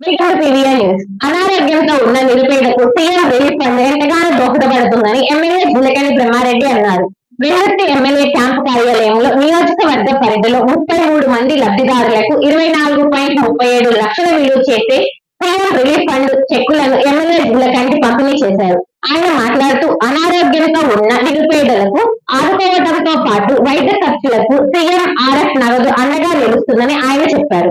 News అనారోగ్యంతో ఉన్న నిరుపేదకు CM relief fund ఎంతగానో దోహదపడుతుందని ఎమ్మెల్యే జులకని బ్రహ్మారెడ్డి అన్నారు. వెల్లూరు ఎమ్మెల్యే క్యాంపు కార్యాలయంలో నియోజకవర్గ పరిధిలో ముప్పై మూడు మంది లబ్ధిదారులకు ఇరవై నాలుగు పాయింట్ ముప్పై ఏడు లక్షల విలువ చేసే సీఎం రిలీఫ్ ఫండ్ చెక్కులను ఎమ్మెల్యే జులకంటి పంపిణీ చేశారు. ఆయన మాట్లాడుతూ అనారోగ్యంతో ఉన్న నిరుపేదలకు ఆదుకోవడంతో పాటు వైద్య ఖర్చులకు సీఎం ఆర్ఎఫ్ నగదు అండగా నిలుస్తుందని ఆయన చెప్పారు.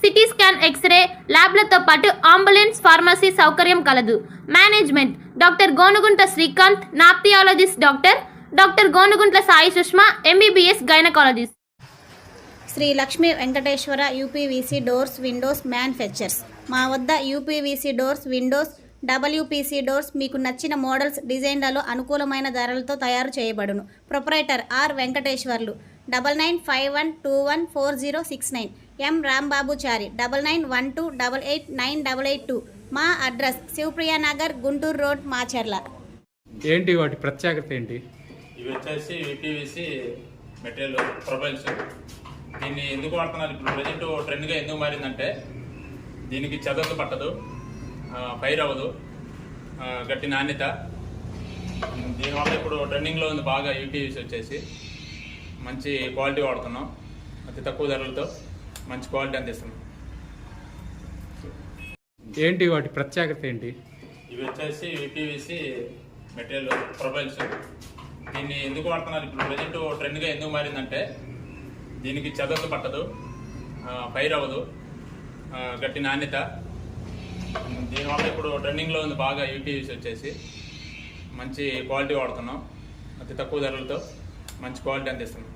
CT scan X ray ల్యాబ్లతో పాటు అంబులెన్స్ ఫార్మసీ సౌకర్యం కలదు. Management doctor Gonugunta Srikanth nephrologist doctor doctor Gonuguntla Sai Sushma MBBS gynaecologist. Sri Lakshmi Venkateswara UPVC doors windows manufacturers మా వద్ద UPVC doors windows WPC doors మీకు నచ్చిన మోడల్స్ డిజైన్లలో అనుకూలమైన ధరలతో తయారు చేయబడును. Proprietor R Venkateswarlu. Double nine five one two one four zero six nine. M Rambabuchari double nine one two double eight nine double eight two. మా address Shivapriya Nagar Guntur road Macherla. ఏంటి వాటి ప్రత్యేకత ఏంటి? ఇవి వచ్చేసి యూపీవీసీ మెటీరియల్ ప్రొఫైల్స్ దీన్ని ఎందుకు వాడుతున్నారు? ఇప్పుడు ప్రజెంట్ ట్రెండ్గా ఎందుకు మారిందంటే దీనికి చదవదు పట్టదు ఫైర్ అవ్వదు గట్టి నాణ్యత. దీనివల్ల ఇప్పుడు ట్రెండింగ్లో ఉంది బాగా యూపీవీసీ వచ్చేసి. మంచి క్వాలిటీ వాడుతున్నాం. అతి తక్కువ ధరలతో మంచి క్వాలిటీ అందిస్తున్నాం. ఏంటి వాటి ప్రత్యేకత ఏంటి? ఇవి వచ్చేసి యూపీవీసీ మెటీరియల్ ప్రొఫైల్స్ దీన్ని ఎందుకు వాడుతున్నారు? ఇప్పుడు ప్రజెంట్ ట్రెండ్గా ఎందుకు మారిందంటే దీనికి చదవదు పట్టదు ఫైర్ అవ్వదు గట్టి నాణ్యత. దీనివల్ల ఇప్పుడు ట్రెండింగ్లో ఉంది బాగా యూపీవీసీ వచ్చేసి. మంచి క్వాలిటీ వాడుతున్నాం. అతి తక్కువ ధరలతో మంచి క్వాలిటీ అందిస్తున్నాం.